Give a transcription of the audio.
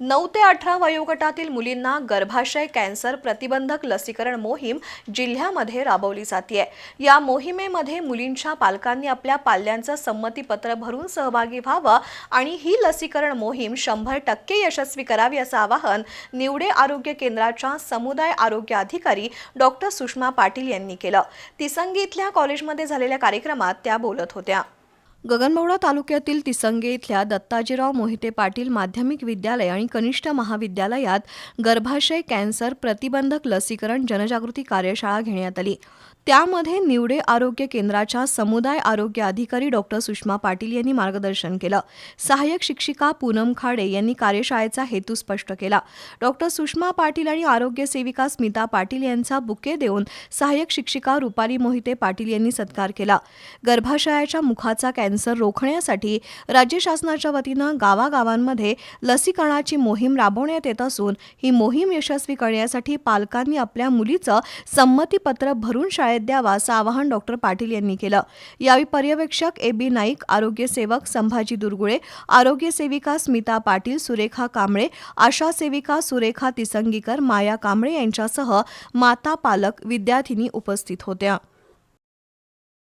नऊ ते अठरा वयोगटातील मुलींना गर्भाशय कॅन्सर प्रतिबंधक लसीकरण मोहीम जिल्ह्यामध्ये राबवली जाते या मोहिमेमध्ये मुलींच्या पालकांनी आपल्या पाल्यांचं संमतीपत्र भरून सहभागी व्हावं आणि ही लसीकरण मोहीम शंभर टक्के यशस्वी करावी असं आवाहन निवडे आरोग्य केंद्राच्या समुदाय आरोग्य अधिकारी डॉक्टर सुषमा पाटील यांनी केलं. तिसंगी इथल्या कॉलेजमध्ये झालेल्या कार्यक्रमात त्या बोलत होत्या. गगनबावडा तालुक्यातील तिसंगे इथल्या दत्ताजीराव मोहिते पाटील माध्यमिक विद्यालय आणि कनिष्ठ महाविद्यालयात गर्भाशय कॅन्सर प्रतिबंधक लसीकरण जनजागृती कार्यशाळा घेण्यात आली. त्यामध्ये निवडे आरोग्य केंद्राच्या समुदाय आरोग्य अधिकारी डॉक्टर सुषमा पाटील यांनी मार्गदर्शन केलं. सहाय्यक शिक्षिका पूनम खाडे यांनी कार्यशाळेचा हेतू स्पष्ट केला. डॉक्टर सुषमा पाटील आणि आरोग्य सेविका स्मिता पाटील यांचा बुके देऊन सहाय्यक शिक्षिका रुपाली मोहिते पाटील यांनी सत्कार केला. गर्भाशयाच्या मुखाचा कॅन्सर रोखण्यासाठी राज्य शासनाच्या वतीनं गावागावांमध्ये लसीकरणाची मोहीम राबवण्यात येत असून ही मोहीम यशस्वी करण्यासाठी पालकांनी आपल्या मुलीचं संमतीपत्र भरून शाळेत द्यावा असं आवाहन डॉक्टर पाटील यांनी केलं. यावेळी पर्यवेक्षक ए बी नाईक आरोग्य सेवक संभाजी दुर्गुळे आरोग्य सेविका स्मिता पाटील सुरेखा कांबळे आशा सेविका सुरेखा तिसंगीकर माया कांबळे यांच्यासह माता पालक विद्यार्थिनी उपस्थित होत्या.